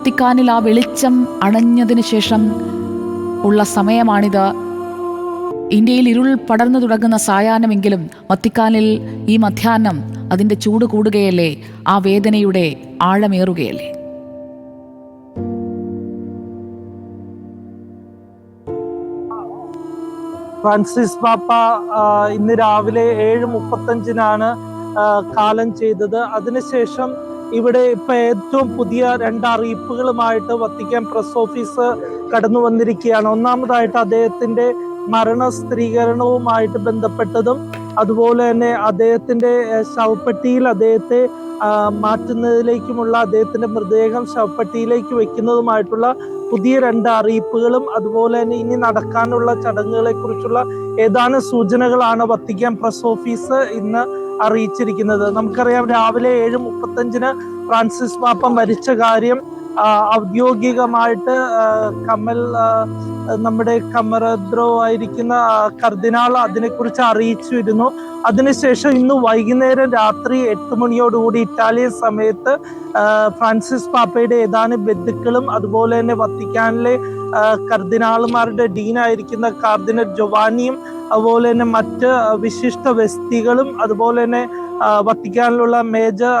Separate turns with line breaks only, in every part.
വത്തിക്കാനിൽ ആ വെളിച്ചം അണഞ്ഞതിന് ശേഷം ഉള്ള സമയമാണിത്. ഇന്ത്യയിൽ ഇരുൾ പടർന്നു തുടങ്ങുന്ന സായാഹ്നമെങ്കിലും വത്തിക്കാനിൽ ഈ മധ്യാഹ്നം അതിന്റെ ചൂട് കൂടുകയല്ലേ ആ വേദനയുടെ ആഴമേറുകയല്ലേ?
ഫ്രാൻസിസ് പാപ്പ ഇന്ന് രാവിലെ ഏഴ് മുപ്പത്തഞ്ചിനാണ് കാലം ചെയ്തത്. അതിനുശേഷം ഇവിടെ ഇപ്പൊ ഏറ്റവും പുതിയ രണ്ട് അറിയിപ്പുകളുമായിട്ട് വത്തിക്കാൻ പ്രസ് ഓഫീസ് കടന്നു വന്നിരിക്കുകയാണ്. ഒന്നാമതായിട്ട് അദ്ദേഹത്തിന്റെ മരണ സ്ഥിരീകരണവുമായിട്ട് ബന്ധപ്പെട്ടതും അതുപോലെ തന്നെ അദ്ദേഹത്തിന്റെ ശവപ്പെട്ടിയിൽ അദ്ദേഹത്തെ മാറ്റുന്നതിലേക്കുമുള്ള അദ്ദേഹത്തിന്റെ മൃതദേഹം ശവപ്പെട്ടിയിലേക്ക് വെക്കുന്നതുമായിട്ടുള്ള പുതിയ രണ്ട് അറിയിപ്പുകളും അതുപോലെ തന്നെ ഇനി നടക്കാനുള്ള ചടങ്ങുകളെ കുറിച്ചുള്ള ഏതാനും സൂചനകളാണ് വത്തിക്കാൻ പ്രസ് ഓഫീസ് ഇന്ന് അറിയിച്ചിരിക്കുന്നത്. നമുക്കറിയാം രാവിലെ ഏഴ് മുപ്പത്തഞ്ചിന് ഫ്രാൻസിസ് പാപ്പ മരിച്ച കാര്യം ഔദ്യോഗികമായിട്ട് കമൽ നമ്മുടെ കമറദ്രോ ആയിരിക്കുന്ന കർദിനാൾ അതിനെക്കുറിച്ച് അറിയിച്ചിരുന്നു. അതിനുശേഷം ഇന്ന് വൈകുന്നേരം രാത്രി എട്ട് മണിയോടുകൂടി ഇറ്റാലിയൻ സമയത്ത് ഫ്രാൻസിസ് പാപ്പയുടെ ഏതാനും ബന്ധുക്കളും അതുപോലെ തന്നെ വത്തിക്കാനിലെ കർദിനാളുമാരുടെ ഡീനായിരിക്കുന്ന കാർദിനൽ ജൊവാനിയും അതുപോലെ തന്നെ മറ്റ് വിശിഷ്ട വ്യക്തികളും അതുപോലെ തന്നെ വത്തിക്കാനിലുള്ള മേജർ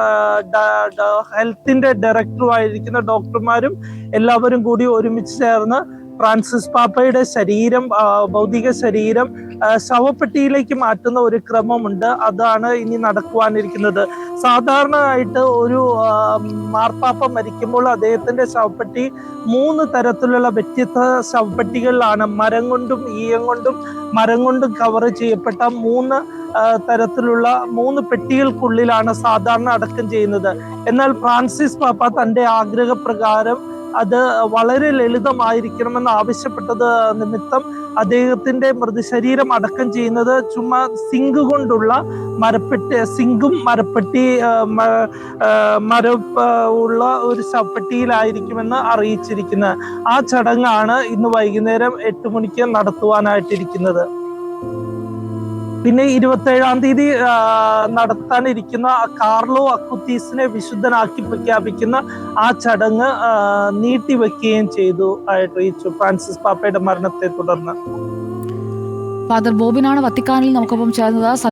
ഹെൽത്തിന്റെ ഡയറക്ടറുമായിരിക്കുന്ന ഡോക്ടർമാരും എല്ലാവരും കൂടി ഒരുമിച്ച് ചേർന്ന് ഫ്രാൻസിസ് പാപ്പയുടെ ശരീരം ഭൗതിക ശരീരം ശവപ്പെട്ടിയിലേക്ക് മാറ്റുന്ന ഒരു ക്രമമുണ്ട്. അതാണ് ഇനി നടക്കുവാനിരിക്കുന്നത്. സാധാരണയായിട്ട് ഒരു മാർപ്പാപ്പ മരിക്കുമ്പോൾ അദ്ദേഹത്തിന്റെ ശവപ്പെട്ടി മൂന്ന് തരത്തിലുള്ള വ്യത്യസ്ത ശവപ്പെട്ടികളിലാണ്. മരം കൊണ്ടും ഈയം കൊണ്ടും മരം കൊണ്ടും കവർ ചെയ്യപ്പെട്ട മൂന്ന് തരത്തിലുള്ള മൂന്ന് പെട്ടികൾക്കുള്ളിലാണ് സാധാരണ അടക്കം ചെയ്യുന്നത്. എന്നാൽ ഫ്രാൻസിസ് പാപ്പ തന്റെ ആഗ്രഹപ്രകാരം അത് വളരെ ലളിതമായിരിക്കണമെന്ന് ആവശ്യപ്പെട്ടത് നിമിത്തം അദ്ദേഹത്തിന്റെ മൃതശരീരം അടക്കം ചെയ്യുന്നത് ചുമ്മാ സിങ്ക് കൊണ്ടുള്ള മരപ്പെട്ടി സിങ്കും മരപ്പെട്ടി മര ഉള്ള ഒരു ശവപ്പെട്ടിയിലായിരിക്കുമെന്ന് അറിയിച്ചിരിക്കുന്നത്. ആ ചടങ്ങാണ് ഇന്ന് വൈകുന്നേരം എട്ട് മണിക്ക് നടത്തുവാനായിട്ടിരിക്കുന്നത്. പിന്നെ ഇരുപത്തേഴാം തീയതി നടത്താനിരിക്കുന്ന കാർലോ അക്കുത്തീസിനെ വിശുദ്ധനാക്കി പ്രഖ്യാപിക്കുന്ന ആ ചടങ്ങ് നീട്ടിവെക്കുകയും ചെയ്തു അറിയിച്ചു ഫ്രാൻസിസ് പാപ്പയുടെ മരണത്തെ തുടർന്ന്.
ഫാദർ ബോബിനാണ് വത്തിക്കാനിൽ നമുക്കൊപ്പം ചേർന്നത്.